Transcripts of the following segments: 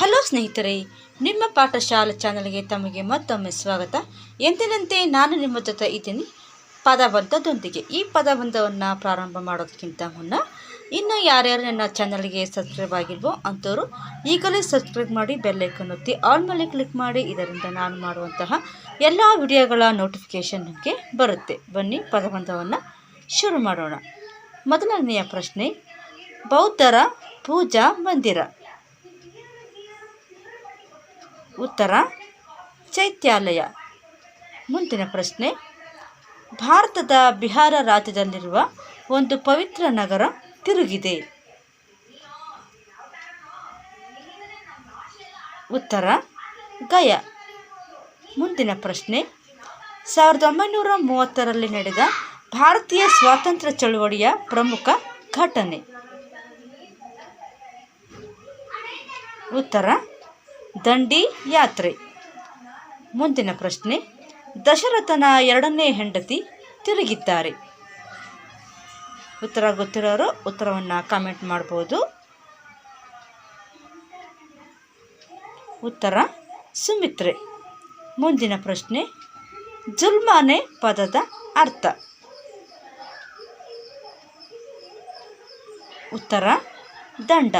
Hello ಸ್ನೇಹಿತರೆ, ನಿಮ್ಮ ಪಾಠಶಾಲೆ ಚಾನಲ್ಗೆ ತಮಗೆ ಮತ್ತೊಮ್ಮೆ ಸ್ವಾಗತ. ಎಂದಿನಂತೆ ನಾನು ನಿಮ್ಮ ಜೊತೆ ಇದ್ದೀನಿ ಪದಬಂಧದೊಂದಿಗೆ ಈ ಪದಬಂಧವನ್ನು ಪ್ರಾರಂಭ ಮಾಡೋದಕ್ಕಿಂತ ಮುನ್ನ, ಇನ್ನು ಯಾರ್ಯಾರು ನನ್ನ ಚಾನಲ್ಗೆ ಸಬ್ಸ್ಕ್ರೈಬ್ ಆಗಿಲ್ವೋ ಅಂಥವ್ರು, ಈಗಲೇ ಸಬ್ಸ್ಕ್ರೈಬ್ ಮಾಡಿ ಬೆಲ್ಲೈಕನ್ ಒತ್ತಿ ಆಲ್ ಮೇಲೆ ಕ್ಲಿಕ್ ಮಾಡಿ. ಇದರಿಂದ ನಾನು ಮಾಡುವಂತಹ ಎಲ್ಲ ವಿಡಿಯೋಗಳ ನೋಟಿಫಿಕೇಷನ್ ನಿಮಗೆ ಬರುತ್ತೆ. ಬನ್ನಿ ಪದಬಂಧವನ್ನು ಶುರು ಮಾಡೋಣ. ಮೊದಲನೆಯ ಪ್ರಶ್ನೆ, ಬೌದ್ಧರ ಪೂಜಾ ಮಂದಿರ. ಉತ್ತರ, ಚೈತ್ಯಾಲಯ. ಮುಂದಿನ ಪ್ರಶ್ನೆ. ಭಾರತದ ಬಿಹಾರ ರಾಜ್ಯದಲ್ಲಿರುವ ಒಂದು ಪವಿತ್ರ ನಗರ ತಿರುಗಿದೆ. ಉತ್ತರ, ಗಯ. ಮುಂದಿನ ಪ್ರಶ್ನೆ. ಸಾವಿರದ ಒಂಬೈನೂರ ಮೂವತ್ತರಲ್ಲಿ ನಡೆದ ಭಾರತೀಯ ಸ್ವಾತಂತ್ರ್ಯ ಚಳುವಳಿಯ ಪ್ರಮುಖ ಘಟನೆ. ಉತ್ತರ ದಂಡಿ ಯಾತ್ರೆ. ಮುಂದಿನ ಪ್ರಶ್ನೆ, ದಶರಥನ ಎರಡನೇ ಹೆಂಡತಿ ತಿರುಗಿದ್ದಾರೆ. ಉತ್ತರ ಗೊತ್ತಿರೋರು ಉತ್ತರವನ್ನು ಕಾಮೆಂಟ್ ಮಾಡ್ಬೋದು. ಉತ್ತರ, ಸುಮಿತ್ರೆ. ಮುಂದಿನ ಪ್ರಶ್ನೆ, ಜುಲ್ಮಾನೆ ಪದದ ಅರ್ಥ. ಉತ್ತರ, ದಂಡ.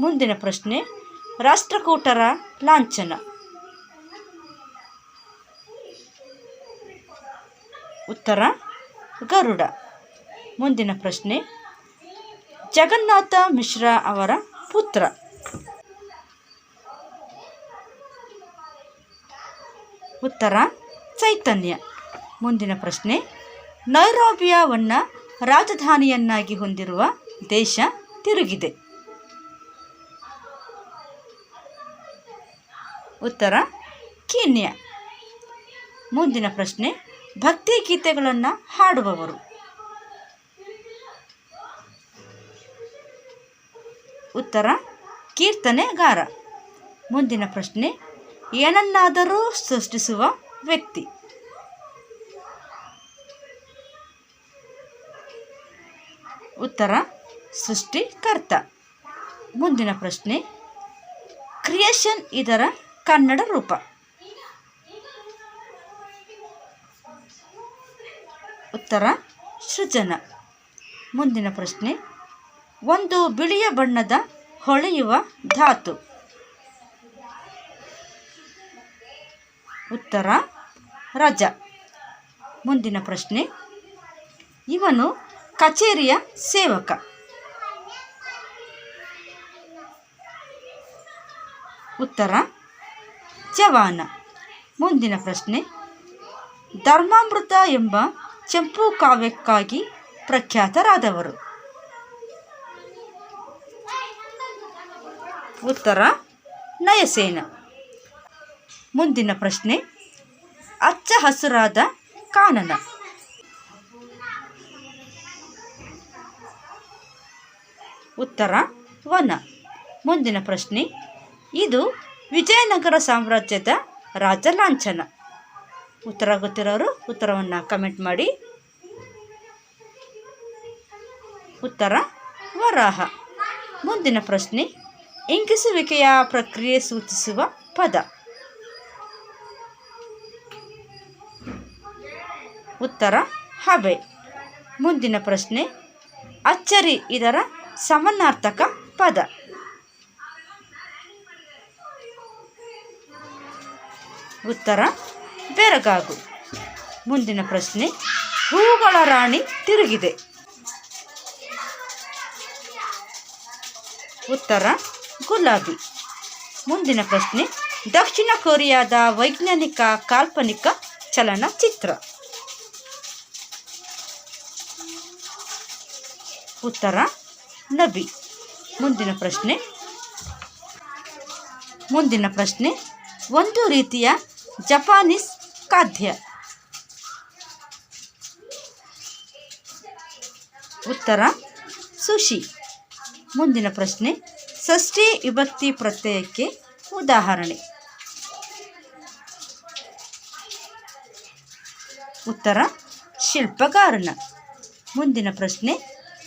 ಮುಂದಿನ ಪ್ರಶ್ನೆ ರಾಷ್ಟ್ರಕೂಟರ ಲಾಂಛನ. ಉತ್ತರ, ಗರುಡ. ಮುಂದಿನ ಪ್ರಶ್ನೆ, ಜಗನ್ನಾಥ ಮಿಶ್ರಾ ಅವರ ಪುತ್ರ. ಉತ್ತರ, ಚೈತನ್ಯ. ಮುಂದಿನ ಪ್ರಶ್ನೆ ನೈರೋಬಿಯಾವನ್ನು ರಾಜಧಾನಿಯನ್ನಾಗಿ ಹೊಂದಿರುವ ದೇಶ ತಿರುಗಿದೆ. ಉತ್ತರ, ಕೀನ್ಯ. ಮುಂದಿನ ಪ್ರಶ್ನೆ, ಭಕ್ತಿ ಗೀತೆಗಳನ್ನು ಹಾಡುವವರು. ಉತ್ತರ, ಕೀರ್ತನೆಗಾರ. ಮುಂದಿನ ಪ್ರಶ್ನೆ, ಏನನ್ನಾದರೂ ಸೃಷ್ಟಿಸುವ ವ್ಯಕ್ತಿ. ಉತ್ತರ, ಸೃಷ್ಟಿಕರ್ತ. ಮುಂದಿನ ಪ್ರಶ್ನೆ, ಕ್ರಿಯೇಷನ್ ಇದರ ಕನ್ನಡ ರೂಪ. ಉತ್ತರ, ಸೃಜನ. ಮುಂದಿನ ಪ್ರಶ್ನೆ, ಒಂದು ಬಿಳಿಯ ಬಣ್ಣದ ಹೊಳೆಯುವ ಧಾತು. ಉತ್ತರ, ರಜ. ಮುಂದಿನ ಪ್ರಶ್ನೆ, ಇವನು ಕಚೇರಿಯ ಸೇವಕ. ಉತ್ತರ ಜವಾನ ಮುಂದಿನ ಪ್ರಶ್ನೆ. ಧರ್ಮಾಮೃತ ಎಂಬ ಚಂಪು ಕಾವ್ಯಕ್ಕಾಗಿ ಪ್ರಖ್ಯಾತರಾದವರು. ಉತ್ತರ, ನಯಸೇನ. ಮುಂದಿನ ಪ್ರಶ್ನೆ. ಅಚ್ಚ ಹಸುರಾದ ಕಾನನ. ಉತ್ತರ, ವನ. ಮುಂದಿನ ಪ್ರಶ್ನೆ. ಇದು ವಿಜಯನಗರ ಸಾಮ್ರಾಜ್ಯದ ರಾಜ ಲಾಂಛನ. ಉತ್ತರ ಗೊತ್ತಿರೋರು ಉತ್ತರವನ್ನು ಕಮೆಂಟ್ ಮಾಡಿ. ಉತ್ತರ ವರಾಹ. ಮುಂದಿನ ಪ್ರಶ್ನೆ, ಇಂಗಿಸುವಿಕೆಯ ಪ್ರಕ್ರಿಯೆ ಸೂಚಿಸುವ ಪದ. ಉತ್ತರ ಹಬೆ. ಮುಂದಿನ ಪ್ರಶ್ನೆ, ಅಚ್ಚರಿ ಇದರ ಸಮನಾರ್ಥಕ ಪದ. ಉತ್ತರ, ಬೆರಗಾಗು. ಮುಂದಿನ ಪ್ರಶ್ನೆ ಹೂಗಳ ರಾಣಿ ತಿರುಗಿದೆ. ಉತ್ತರ, ಗುಲಾಬಿ. ಮುಂದಿನ ಪ್ರಶ್ನೆ, ದಕ್ಷಿಣ ಕೊರಿಯಾದ ವೈಜ್ಞಾನಿಕ ಕಾಲ್ಪನಿಕ ಚಲನಚಿತ್ರ. ಉತ್ತರ, ನಬಿ. ಮುಂದಿನ ಪ್ರಶ್ನೆ ಮುಂದಿನ ಪ್ರಶ್ನೆ, ಒಂದು ರೀತಿಯ ಜಪಾನೀಸ್ ಖಾದ್ಯ. ಉತ್ತರ, ಸುಶಿ. ಮುಂದಿನ ಪ್ರಶ್ನೆ ಷಷ್ಠಿ ವಿಭಕ್ತಿ ಪ್ರತ್ಯಯಕ್ಕೆ ಉದಾಹರಣೆ. ಉತ್ತರ, ಶಿಲ್ಪಗಾರನ. ಮುಂದಿನ ಪ್ರಶ್ನೆ,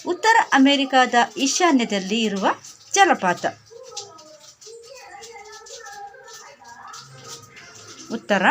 ಉತ್ತರ ಅಮೆರಿಕಾದ ಈಶಾನ್ಯದಲ್ಲಿ ಇರುವ ಜಲಪಾತ. ಉತ್ತರ.